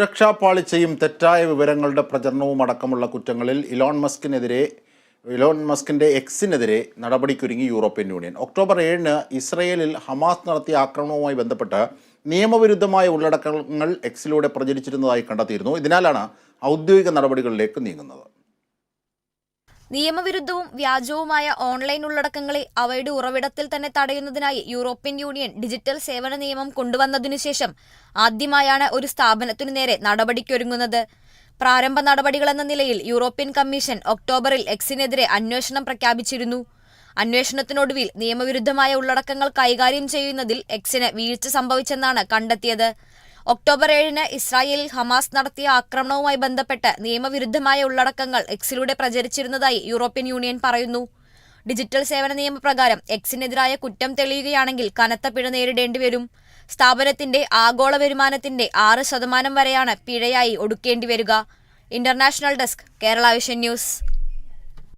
സുരക്ഷാ പാളിച്ചയും തെറ്റായ വിവരങ്ങളുടെ പ്രചരണവും അടക്കമുള്ള കുറ്റങ്ങളിൽ ഇലോൺ മസ്കിനെതിരെ ഇലോൺ മസ്കിന്റെ എക്സിനെതിരെ നടപടിക്കൊരുങ്ങി യൂറോപ്യൻ യൂണിയൻ. ഒക്ടോബർ ഏഴിന് ഇസ്രയേലിൽ ഹമാസ് നടത്തിയ ആക്രമണവുമായി ബന്ധപ്പെട്ട് നിയമവിരുദ്ധമായ ഉള്ളടക്കങ്ങൾ എക്സിലൂടെ പ്രചരിച്ചിരുന്നതായി കണ്ടെത്തിയിരുന്നു. ഇതിനാലാണ് ഔദ്യോഗിക നടപടികളിലേക്ക് നീങ്ങുന്നത്. നിയമവിരുദ്ധവും വ്യാജവുമായ ഓൺലൈൻ ഉള്ളടക്കങ്ങളെ അവയുടെ ഉറവിടത്തിൽ തന്നെ തടയുന്നതിനായി യൂറോപ്യൻ യൂണിയൻ ഡിജിറ്റൽ സേവന നിയമം കൊണ്ടുവന്നതിനുശേഷം ആദ്യമായാണ് ഒരു സ്ഥാപനത്തിനു നേരെ നടപടിക്കൊരുങ്ങുന്നത്. പ്രാരംഭ നടപടികളെന്ന നിലയിൽ യൂറോപ്യൻ കമ്മീഷൻ ഒക്ടോബറിൽ എക്സിനെതിരെ അന്വേഷണം പ്രഖ്യാപിച്ചിരുന്നു. അന്വേഷണത്തിനൊടുവിൽ നിയമവിരുദ്ധമായ ഉള്ളടക്കങ്ങൾ കൈകാര്യം ചെയ്യുന്നതിൽ എക്സിന് വീഴ്ച സംഭവിച്ചെന്നാണ് കണ്ടെത്തിയത്. ഒക്ടോബർ ഏഴിന് ഇസ്രായേലിൽ ഹമാസ് നടത്തിയ ആക്രമണവുമായി ബന്ധപ്പെട്ട് നിയമവിരുദ്ധമായ ഉള്ളടക്കങ്ങൾ എക്സിലൂടെ പ്രചരിച്ചിരുന്നതായി യൂറോപ്യൻ യൂണിയൻ പറയുന്നു. ഡിജിറ്റൽ സേവന നിയമപ്രകാരം എക്സിനെതിരായ കുറ്റം തെളിയുകയാണെങ്കിൽ കനത്ത പിഴ നേരിടേണ്ടി വരും. സ്ഥാപനത്തിന്റെ ആഗോള വരുമാനത്തിന്റെ ആറ് ശതമാനം വരെയാണ് പിഴയായി ഒടുക്കേണ്ടി വരിക. International desk Kerala vision news.